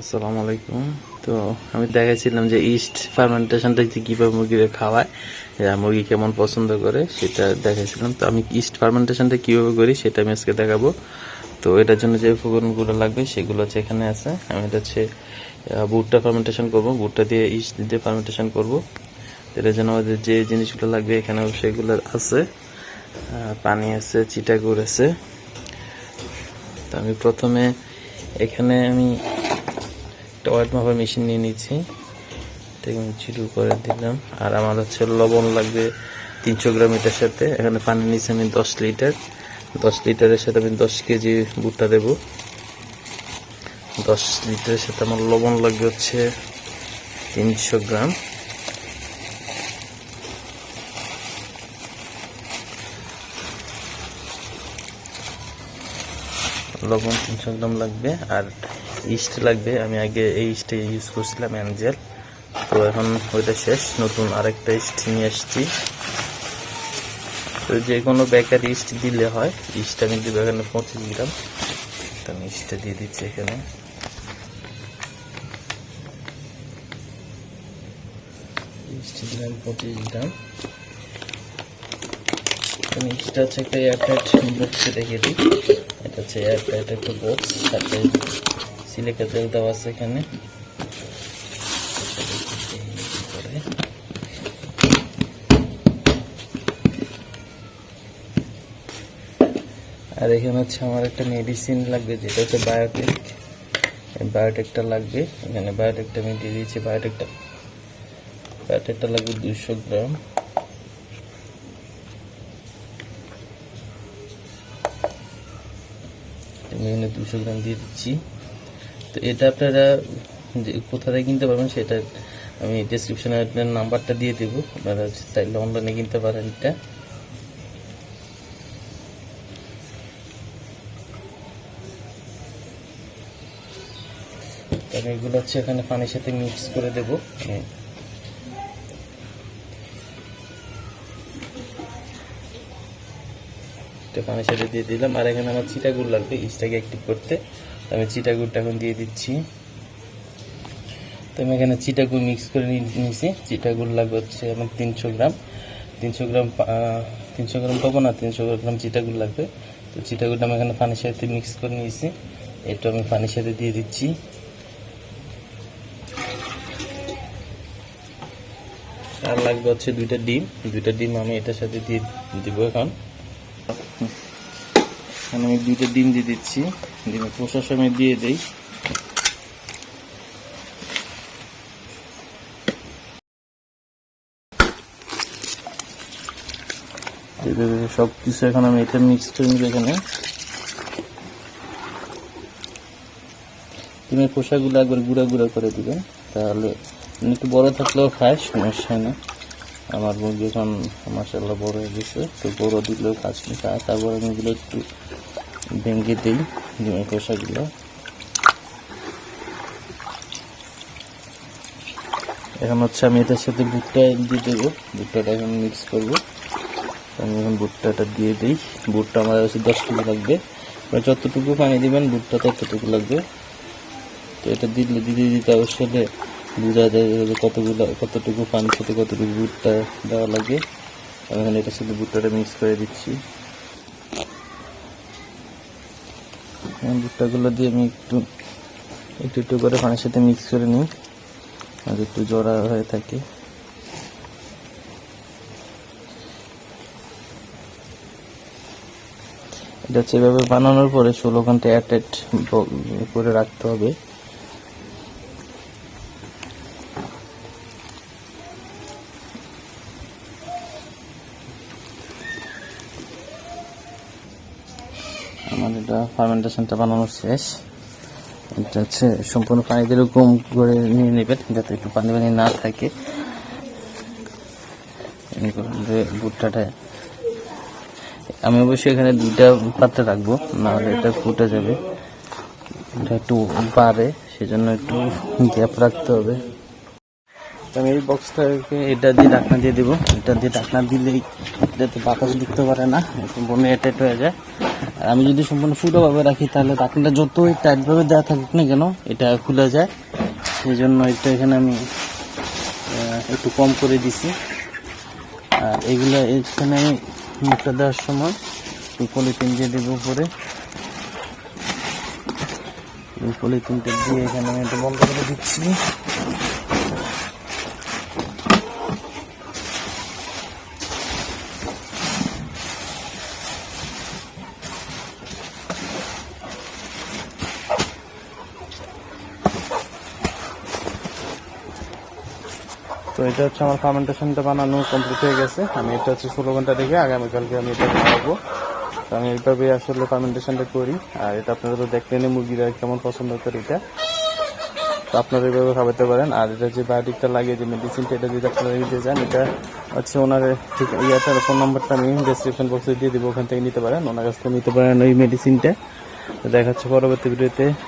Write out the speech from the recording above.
আসসালামু আলাইকুম। তো আমি দেখাইছিলাম যে ইস্ট ফার্মেন্টেশনটা যে কীভাবে মুরগিরে খাওয়ায় যা মুরগি কেমন পছন্দ করে সেটা দেখাইছিলাম। তো আমি ইস্ট ফার্মেন্টেশনটা কীভাবে করি সেটা আমি আজকে দেখাবো। তো এটার জন্য যে উপকরণগুলো লাগবে সেগুলো হচ্ছে এখানে আছে। আমি এটা হচ্ছে ভুট্টা ফার্মেন্টেশন করব। ভুট্টা দিয়ে ইস্ট দিয়ে ফার্মেন্টেশন করব। এটার জন্য আমাদের যে জিনিসগুলো লাগবে এখানে সেগুলো আছে। পানি আছে, চিটাগুড় আছে। তো আমি প্রথমে এখানে আমি একটা ওয়াট মাপার মেশিন নিয়ে নিচ্ছি। এটাকে আমি করে দিলাম। আর আমার হচ্ছে লবণ লাগবে তিনশো গ্রাম এটার সাথে। এখানে পানি নিচ্ছি আমি দশ লিটার। দশ লিটারের সাথে আমি দশ কেজি ভুট্টা দেব। দশ লিটারের সাথে আমার লবণ লাগবে হচ্ছে তিনশো গ্রাম। লবণ তিনশো গ্রাম লাগবে। আর ইস্ট লাগবে। আমি আগে এই ইস্টে ইউজ করছিলাম অ্যাঞ্জেল তো এখন ওইটা শেষ। নতুন আরেকটা ইস্ট নিয়ে আসছি। তো যে কোনো বেকার ইস্ট দিলে হয়। ইস্ট আমি দিব এখানে পঁচিশ গ্রাম। তো আমি ইস্টটা দিয়ে দিচ্ছি এখানে। ইস্ট দিলাম পঁচিশ গ্রাম। আমি ইস্টটা হচ্ছে একটা এয়ারটাইট বক্সে রেখে দিই। এটা হচ্ছে এয়ারটাইট একটা বক্স সাথে সিলিকা তেল দেওয়া আছে এখানে। আর এখানে হচ্ছে আমার একটা মেডিসিন লাগবে, যেটা হচ্ছে বায়োটেক বায়োটেকটা লাগবে। এখানে বায়োটেকটা আমি দিয়ে দিয়েছি বায়োটেকটা বায়োটেকটা লাগবে দুশো গ্রাম। দুশো গ্রাম দিয়ে দিচ্ছি। তো এটা আপনারা যে কোথা থেকে কিনতে পারবেন সেটা আমি ডিসক্রিপশনে আপনার নাম্বারটা দিয়ে দেবো। আপনারা চাইলে অনলাইনে কিনতে পারেন এটা। তবে এগুলো হচ্ছে এখানে পানির সাথে মিক্স করে দেবো। হ্যাঁ। পানির সাথে দিয়ে দিলাম। আর এখানে আমার চিটাগুড় লাগবে ইস্টটাকে অ্যাক্টিভ করতে। আমি চিটাগুড়টা এখন দিয়ে দিচ্ছি। তো আমি এখানে চিটাগুড় মিক্স করে নিয়ে- নিয়েছি। চিটাগুড় লাগবে হচ্ছে আমার তিনশো গ্রাম। তিনশো গ্রাম তিনশো গ্রাম পাবো না, তিনশো গ্রাম চিটাগুড় লাগবে। তো চিটাগুড়টা আমি এখানে পানির সাথে মিক্স করে নিয়েছি। এটা আমি পানির সাথে দিয়ে দিচ্ছি। আর লাগবে হচ্ছে দুইটা ডিম। দুইটা ডিম আমি এটার সাথে দিয়ে দিব এখন। এখানে আমি দুইটা ডিম দিয়ে দিচ্ছি। ডিমের পোষার সময় দিয়ে দেই। সব কিছু এখন আমি এটা মিক্স করে নিব এখানে। ডিমের খোসাগুলো একবার গুঁড়া গুঁড়া করে দিবেন। তাহলে একটু বড় থাকলেও খায়, সমস্যা হয় না। আমার মুরগি এখন মাসাল্লাহ বড় হয়ে গেছে, তো বড় দিলেও কাজ খায় তারপর আমি এগুলো একটু ভেঙে দিই, ডিমের খোসাগুলো এখন হচ্ছে আমি এটার সাথে ভুট্টা দিয়ে দেবো। ভুট্টাটা এখন মিক্স করব। আমি এখন ভুট্টাটা দিয়ে দিই। ভুট্টা আমার হচ্ছে দশ কেজি লাগবে। যতটুকু পানি দিবেন, ভুট্টা ততটুকু লাগবে। তো এটা দিলে, দিতে দিতে অবশ্যই বোঝা যায় কতগুলো, কতটুকু পানির সাথে কতটুকু ভুট্টা দেওয়া লাগে। আমি এখন এটার সাথে ভুট্টাটা মিক্স করে দিচ্ছি। ভুট্টাগুলো দিয়ে আমি একটু একটু একটু করে পানির সাথে মিক্স করে নিই। আর একটু জড়া হয়ে থাকে। এটা হচ্ছে এভাবে বানানোর পরে ষোলো ঘণ্টা এয়ারটাইট করে রাখতে হবে আমার এটা ফার্মেন্টেশনটা বানানো শেষ। এটা হচ্ছে সম্পূর্ণ পানি দিয়ে কম করে নিয়ে নেবেন, যাতে একটু পানি পানি না থাকে। ভুট্টাটা, আমি অবশ্যই এখানে দুইটা পাত্রে রাখব, নাহলে এটা ফুটে যাবে। এটা একটু বাড়ে, সেজন্য একটু গ্যাপ রাখতে হবে। আমি এই বক্সটাকে এটা দিয়ে ঢাকনা দিয়ে দেবো। এটা দিয়ে ঢাকনা দিলেই এটাতে বাতাস ঢুকতে পারে না সম্পূর্ণ এটাইট হয়ে যায়। আর আমি যদি সম্পূর্ণ ফুটোভাবে রাখি, তাহলে ঢাকনাটা যতই টাইটভাবে দেওয়া থাকুক না কেন, এটা খুলে যায়। সেই জন্য এটা এখানে আমি একটু কম করে দিছি। আর এগুলো এখানে আমি মুখটা দেওয়ার সময় একটু পলিথিন দিয়ে দেবো উপরে। পলিথিনটা দিয়ে এখানে আমি এটা বন্ধ করে দিচ্ছি। তো এটা হচ্ছে আমার ফার্মেন্টেশনটা বানানো কমপ্লিট হয়ে গেছে। আমি এটা হচ্ছে ষোলো ঘণ্টা রেখে আগামীকালকে আমি এটা খাওয়াবো তো আমি এইভাবে আসলে ফার্মেন্টেশনটা করি। আর এটা আপনারা তো দেখলেন মুরগিরা কেমন পছন্দ করে এটা। তো আপনারা এইভাবে খাওয়াতে পারেন আর এটা যে বায়োটিকটা লাগিয়ে যে মেডিসিনটা এটা যদি আপনারা নিতে চান, এটা হচ্ছে ওনার ঠিক ইয়াটার ফোন নাম্বারটা আমি ডিসক্রিপশন বক্সে দিয়ে দেবো। ওখান থেকে নিতে পারেন। ওনার কাছ থেকে নিতে পারেন ওই মেডিসিনটা তো দেখা হচ্ছে পরবর্তী ভিডিওতে।